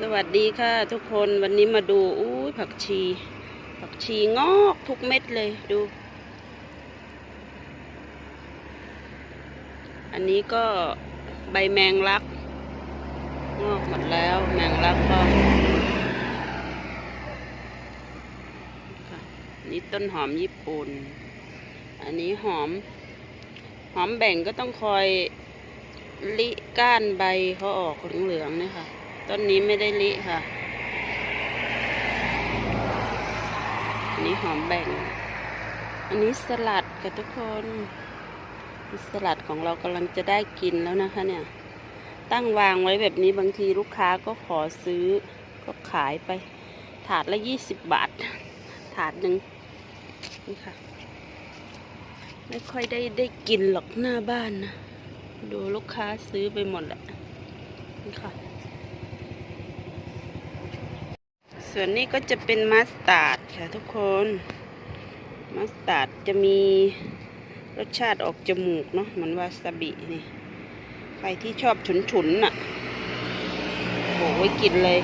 สวัสดีค่ะทุกคนวันนี้มาดูอุ้ยผักชี ผักชีงอกทุกเม็ดเลยดู อันนี้ก็ใบแมงลัก งอกหมดแล้วแมงลักก็นนี้ต้นหอมญี่ปุ่น อันนี้หอม หอมแบ่งก็ต้องคอยลิก้านใบเขาออกเหลืองๆเนี่ยค่ะ ต้นนี้ไม่ได้ลิค่ะ อันนี้หอมแบ่ง อันนี้สลัดค่ะทุกคน สลัดของเรากำลังจะได้กินแล้วนะคะเนี่ย ตั้งวางไว้แบบนี้บางทีลูกค้าก็ขอซื้อ ก็ขายไป ถาดละยี่สิบบาท ถาดหนึ่งนี่ค่ะ ไม่ค่อยได้ได้กินหรอกหน้าบ้านนะ ดูลูกค้าซื้อไปหมดแหละนี่ค่ะ ส่วนนี้ก็จะเป็นมัสตาร์ดค่ะทุกคน มัสตาร์ดจะมีรสชาติออกจมูกเนาะเหมือนวาซาบินี่ใครที่ชอบฉุนๆน่ะโอ้โหไว้กินเลย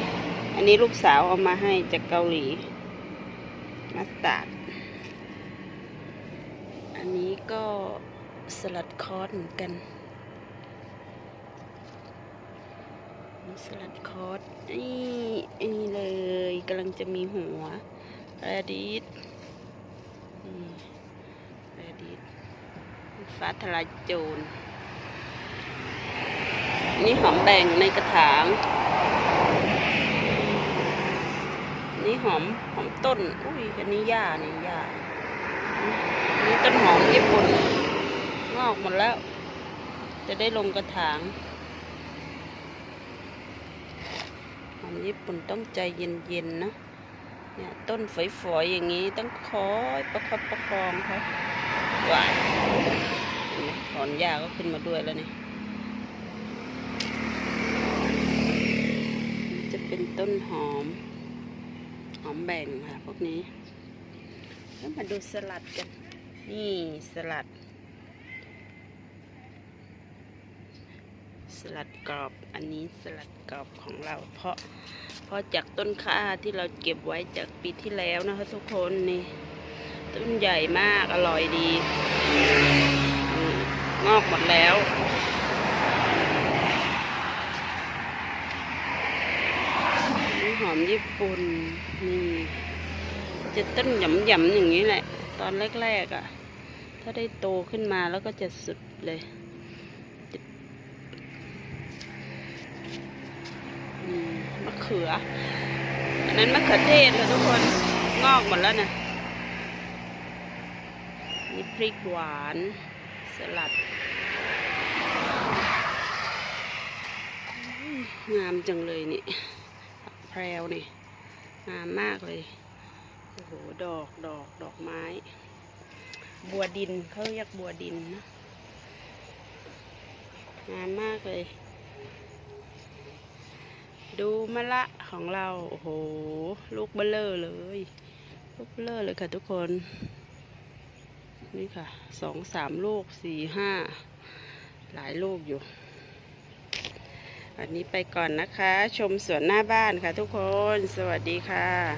อันนี้ลูกสาวเอามาให้จากเกาหลี มัสตาร์ด อันนี้ก็สลัดคอสเหมือนกัน สลัดคอสนี่นี่เลยกำลังจะมีหัวแรดิสนี่แรดิสฟ้าทลายโจรนี่หอมแบ่งในกระถาง นี่หอมหอมต้น อุ้ยอันนี้หญ้านี่หญ้านี่ต้นหอมญี่ปุ่นงอกหมดแล้ว จะได้ลงกระถาง หอมญี่ปุ่นต้องใจเย็นๆนะเนี่ยต้นฝอยๆอย่างนี้ต้องคอยประคับประคองเขาหวานเห็นไหมถอนหญ้าก็ขึ้นมาด้วยแล้วเนี่ยนี่จะเป็นต้นหอม หอมแบ่งค่ะพวกนี้แล้วมาดูสลัดกัน นี่สลัด สลัดกรอบ อันนี้สลัดกรอบของเรา เพราะเพราะจากต้นข้าที่เราเก็บไว้จากปีที่แล้วนะคะทุกคนนี่ ต้นใหญ่มากอร่อยดีงอกหมดแล้วหอมญี่ปุ่นนี่จะต้นหย่ำๆอย่างนี้แหละ ตอนแรกๆอะ่ะ ถ้าได้โตขึ้นมาแล้วก็จะสุดเลยอืมมะ เขือ อันนั้นมะเขือเทศค่ะทุกคน งอกหมดแล้วนะนี่พริกหวาน สลัด งามจังเลยนี่แพรวนี่ งามมากเลย โอ้โห ดอกดอกดอกไม้ บัวดินเขาเรียกบัวดินนะงามมากเลย ดูมะละของเรา โอ้โห ลูกเบลเลอร์เลย ลูกเบลเลอร์เลยค่ะทุกคน นี่ค่ะ สองสามลูกสี่ห้า หลายลูกอยู่ วันนี้ไปก่อนนะคะ ชมสวนหน้าบ้านค่ะทุกคน สวัสดีค่ะ